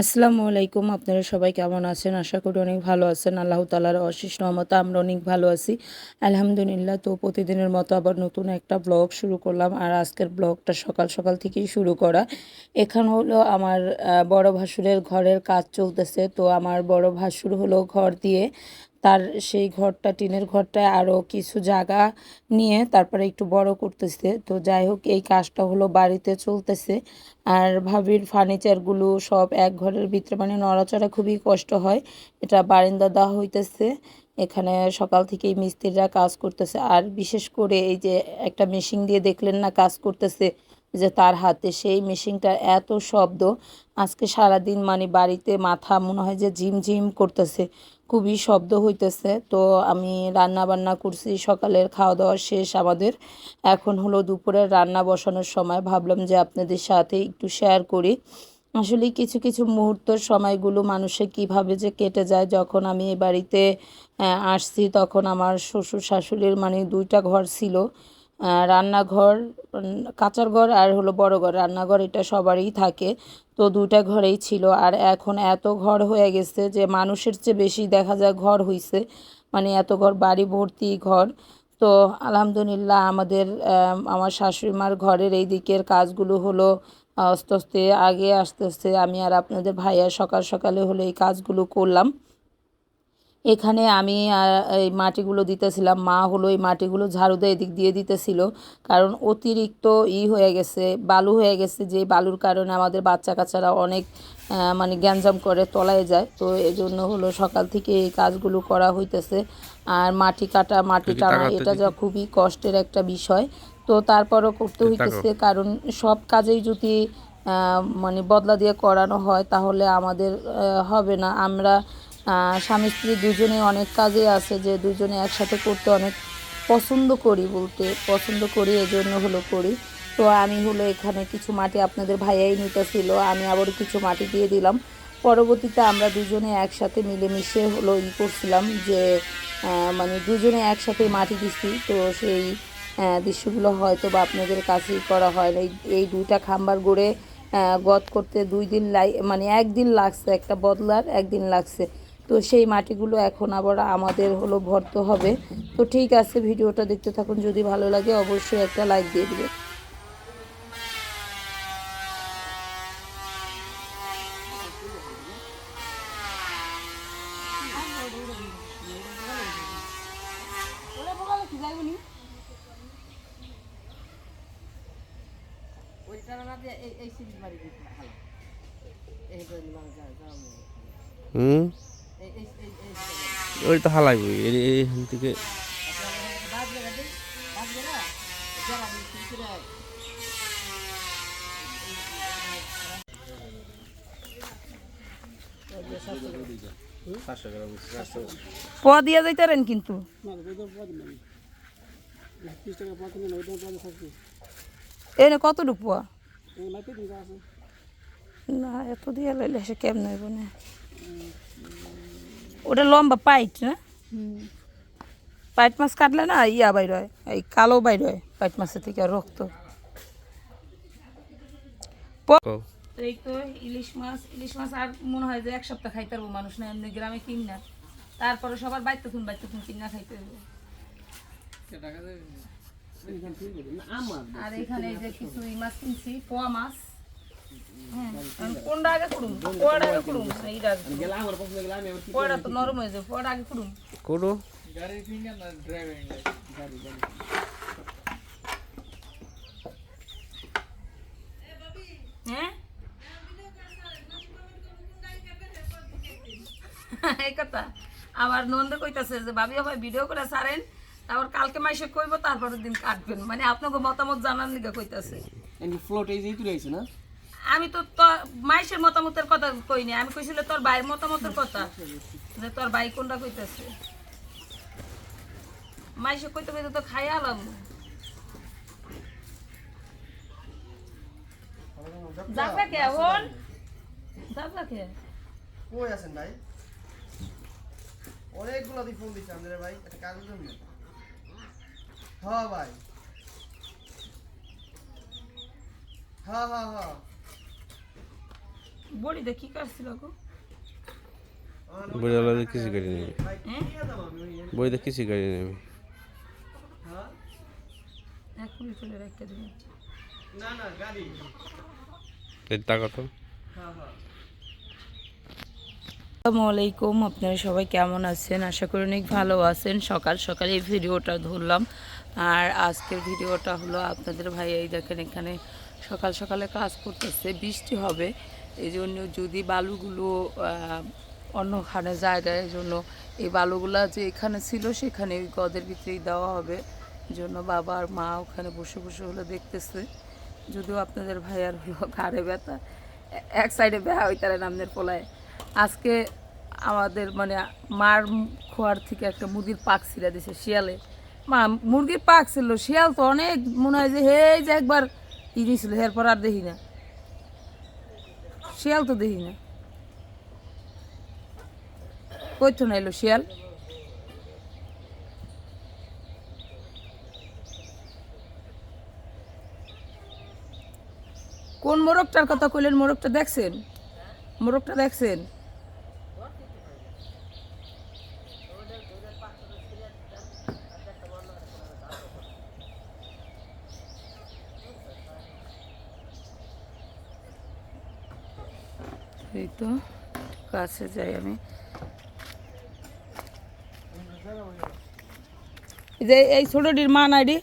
আসসালামু আলাইকুম, আপনারা সবাই কেমন আছেন? আশা করি অনেক ভালো আছেন। আল্লাহ তালার অশেষ রহমতে আমরা অনেক ভালো আছি। আলহামদুলিল্লাহ, তো প্রতিদিনের মতো আবার নতুন একটা ব্লগ শুরু করলাম। আর আজকের ব্লগটা সকাল সকাল থেকেই শুরু করা। এখানে হলো আমার বড় ভাসুরের ঘরের কাজ চলতেছে। তো আমার বড় ভাসুর হলো ঘর দিয়ে তার সেই ঘরটা, টিনের ঘরটায় আরও কিছু জায়গা নিয়ে তারপরে একটু বড় করতেছে। তো যাই হোক, এই কাজটা হলো বাড়িতে চলতেছে। আর ভাবির ফার্নিচারগুলো সব এক ঘরের ভিতরে মানে নড়াচড়া খুবই কষ্ট হয়। এটা বারান্দা দেওয়া হইতেছে। এখানে সকাল থেকেই মিস্ত্রিরা কাজ করতেছে। আর বিশেষ করে এই যে একটা মেশিন দিয়ে দেখলেন না কাজ করতেছে, যে তার হাতে সেই মেশিনটার এত শব্দ। আজকে সারাদিন মানে বাড়িতে মাথা মনে হয় যে ঝিম ঝিম করতেছে। খুবই শব্দ হইতেছে। তো আমি রান্না বান্না করছি, সকালের খাওয়া দাওয়া শেষ আমাদের। এখন হলো দুপুরের রান্না বসানোর সময়। ভাবলাম যে আপনাদের সাথে একটু শেয়ার করি। আসলে কিছু কিছু মুহূর্তের সময়গুলো মানুষের কীভাবে যে কেটে যায়, যখন আমি এই বাড়িতে আসছি, তখন আমার শ্বশুর শাশুড়ির মানে দুইটা ঘর ছিল। রান্নাঘর কাঁচার ঘর আর হলো বড় ঘর। রান্নাঘর এটা সবারই থাকে। তো দুইটা ঘরেই ছিল। আর এখন এত ঘর হয়ে গেছে যে মানুষের চেয়ে বেশি দেখা যায় ঘর হইছে। মানে এত ঘর, বাড়ি ভর্তি ঘর। তো আলহামদুলিল্লাহ আমাদের আমার শাশুড়ি মার ঘরের এই দিকের কাজগুলো হলো আস্তে আস্তে আগে আস্তে আস্তে আমি আর আপনাদের ভাইয়া সকাল সকালে হলো এই কাজগুলো করলাম। এখানে আমি এই মাটিগুলো দিতেছিলাম। মা হলো এই মাটিগুলো ঝাড়ু দিয়ে এদিক দিয়ে দিতেছিল। কারণ অতিরিক্ত ই হয়ে গেছে বালু হয়ে গেছে যে বালুর কারণে আমাদের বাচ্চা কাচ্চারা অনেক মানে গ্যাঞ্জাম করে তলায় যায়। তো এই জন্য হলো সকাল থেকে এই কাজগুলো করা হইতেছে। আর মাটি কাটা মাটি টানা এটা যা খুবই কষ্টের একটা বিষয়। তো তারপরও করতে হইতেছে কারণ সব কাজেই যদি মানে বদলা দিয়ে করানো হয় তাহলে আমাদের হবে না। আমরা স্বামী স্ত্রী দুজনে অনেক কাজে আছে যে দুজনে একসাথে করতে অনেক পছন্দ করি বলতে, পছন্দ করি, এজন্য হলো করি। তো আমি হলো এখানে কিছু মাটি আপনাদের ভাইয়াই নিতেছিল, আমি আবার কিছু মাটি দিয়ে দিলাম। পরবর্তীতে আমরা দুজনে একসাথে মিলেমিশে হলো ই করছিলাম যে মানে দুজনে একসাথে মাটি দিছি। তো সেই দৃশ্যগুলো হয়তো বা আপনাদের কাছেই করা হয় না। এই এই দুইটা খাম্বার গড়ে গদ করতে দুই দিন লাই মানে একদিন লাগছে একটা বদলার, একদিন লাগছে। তো সেই মাটিগুলো এখন আবার আমাদের হলো ভরতে হবে তো ঠিক আছে ভিডিওটা দেখতে থাকুন যদি ভালো লাগে অবশ্যই একটা লাইক দিয়ে দিবে হুম ওই তো থেকে। দিয়ে কিন্তু। এনে পোয়া? না এত দিয়ে লাইলে সে কেমন ওটা লম্বা পাইট না? পাইট মাছ কাটলে না ইয়া বাইর হয় এই কালো বাইর হয় পাইট মাছের থেকে রক্ত। এই তো ইলিশ মাছ ইলিশ মাছ আর মনে হয় যে এক সপ্তাহ খাইতে পারব মানুষ না? এমনি গ্রামে কিন না। তারপরে সবার বাইতে বাইতে থুন কিনা খাইতে হইব আর এখানে এই যে কিছু ই মাছ কিনছি পোয়া মাছ। কোনটা আগে এইটা তো নরম হয়ে যাবে পোয়াটা আগে করুম করো হ্যাঁ? এই কথা। আবার নন্দ কইতাছে যে ভাবি হয় ভিডিও করে সারেন তারপর কালকে মাইসে কইব তারপরের দিন কাটবেন। মানে আপনাকে মতামত জানার লিগে কইতাছে। ফ্লোট এই যেই তুলে না? আমি তো তোর মাইসের মতামতের কথা কইনি। আমি কইছিল তোর ভাইয়ের মতামতের কথা যে তোর ভাই কোনটা কইতাছে? মাইসে কইতে কইতে তো খাই আলাম। যাবনা কে হন যাবনা কে? কই আছেন ভাই? অনেকগুলো ফোন আমাদের ভাই একটা কাগজ জন্য। হ্যাঁ ভাই। হ্যাঁ হ্যাঁ হ্যাঁ। বড়িটা কি কাটছিল গো? বইটা কিছু গাড়ি নেবে বইটা কিছু গাড়ি নেবে চলে রেখে দিন না না গাড়ি। এর টাকা তো। হ্যাঁ হ্যাঁ। আসসালামু আলাইকুম আপনারা সবাই কেমন আছেন? আশা করি অনেক ভালো আছেন। সকাল সকালে এই ভিডিওটা ধরলাম। আর আজকের ভিডিওটা হলো আপনাদের ভাই এই দেখেন এখানে সকাল সকালে কাজ করতেছে, বৃষ্টি হবে এই জন্য যদি বালুগুলো অন্যখানে জায়গায় এই জন্য এই বালুগুলা যে এখানে ছিল সেখানে ওই গদের ভিতরেই দেওয়া হবে। জন্য বাবা আর মা ওখানে বসে বসে হলো দেখতেছে। যদিও আপনাদের ভাই আর হলো ঘাড়ে ব্যথা, এক সাইডে ব্যথা হইতারে নামদের পোলায় আজকে আমাদের মানে মার খোয়ার থেকে একটা মুরগির পাক ছিঁড়ে দিছে শিয়ালে। মা, মুরগির পাক ছিল, শিয়াল তো অনেক মনে হয় যে হে যে একবার ই দিয়েছিল এরপর আর দেখি না। শিয়াল তো দেখি না। কই তো না এলো শিয়াল? কোন মোরগটার কথা কইলেন? মোরগটা দেখছেন? মোরগটা দেখছেন এই তো কাছে যাই আমি। যে এই ছোটটির মা নাইডি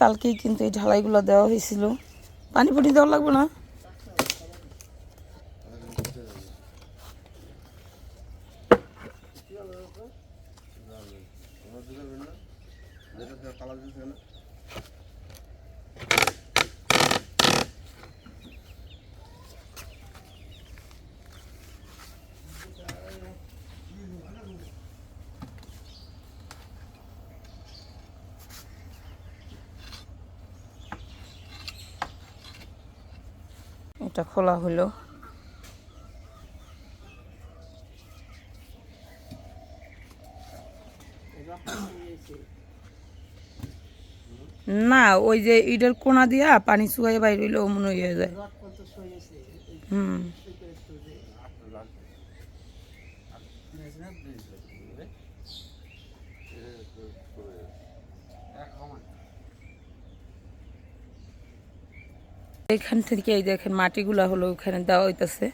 কালকেই কিন্তু এই ঢালাইগুলো দেওয়া হয়েছিল। পানি পুটি দেওয়া লাগবে না? এটা খোলা হলো। না, ওই যে ইডের কোনা দিয়া পানি শুকাই বাইর হইলে মনে হয়ে যায়। হুম। এখান থেকে এই দেখেন মাটিগুলা হলো ওখানে দেওয়া হইতেছে।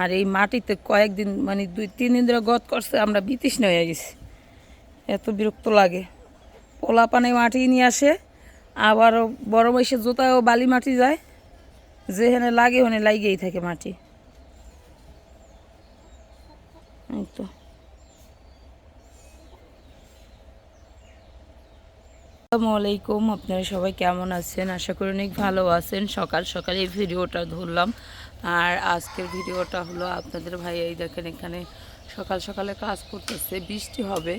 আর এই মাটিতে কয়েকদিন মানে দুই, তিন দিন ধরে গত করছে, আমরা বিতৃষ্ণ হয়ে গেছি। এত বিরক্ত লাগে। পোলা পানে মাটি নিয়ে আসে আবার বড় বয়সে জোতায়ও বালি মাটি যায়। যেখানে লাগে ওখানে লাগেই থাকে মাটি। তো। আসসালামু আলাইকুম। আপনারা সবাই কেমন আছেন? আশা করি অনেক ভালো আছেন। সকাল সকালে এই ভিডিওটা ধরলাম। আর আজকের ভিডিওটা হলো আপনাদের ভাই, এই দেখেন এখানে সকাল সকালে কাজ করতেছে, বৃষ্টি হবে।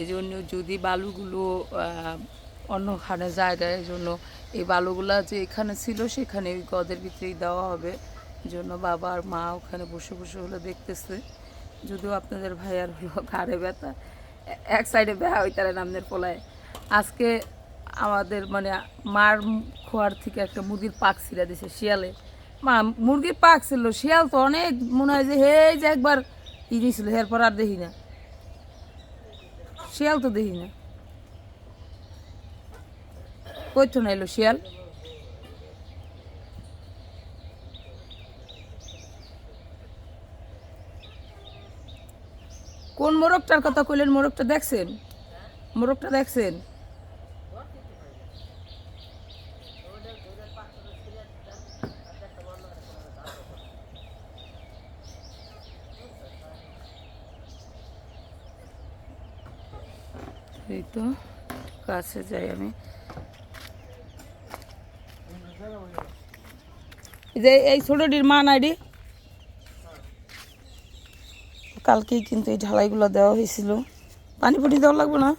এই জন্য যদি বালুগুলো অন্যখানে জায়গায় জন্য এই বালুগুলা যে এখানে ছিল সেখানে ওই গদের ভিতরেই দেওয়া হবে। জন্য বাবা আর মা ওখানে বসে বসে হলো দেখতেছে। যদিও আপনাদের ভাই আর হলো ঘাড়ে ব্যথা এক সাইডে ব্যথা হইতারে নামদের পোলায়। আজকে আমাদের মানে মার খোয়ার থেকে একটা মুরগির পাক ছিঁড়ে দিছে শিয়ালে। মা, মুরগির পাক ছিল, শিয়াল তো অনেক মনে হয় যে হে যে একবার ই দিয়েছিল এরপর আর দেখি না। শিয়াল তো দেখি না। কই তো না এলো শিয়াল? কোন মোরগটার কথা কইলেন? মোরগটা দেখছেন? মোরগটা দেখছেন? এই তো, কাছে যাই আমি। এই যে এই ছোটটির মা নাইডি কালকেই কিন্তু এই ঢালাইগুলো দেওয়া হয়েছিল। পানি পুটি দেওয়া লাগবে না?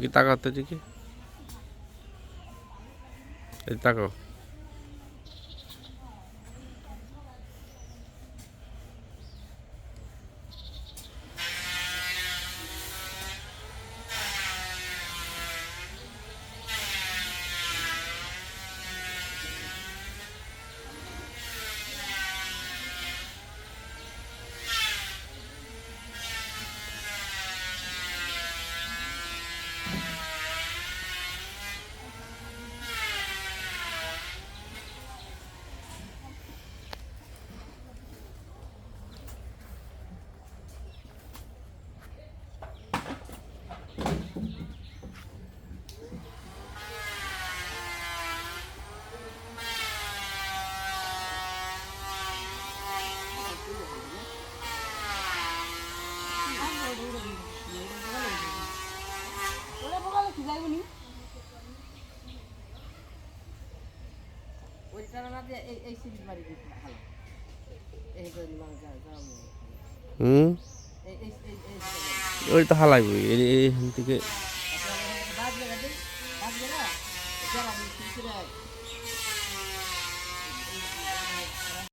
কি তাকাতে দেখি যে এই সিরিজ বাড়ি ভালো। ওই তো হালাইবই এইখান থেকে।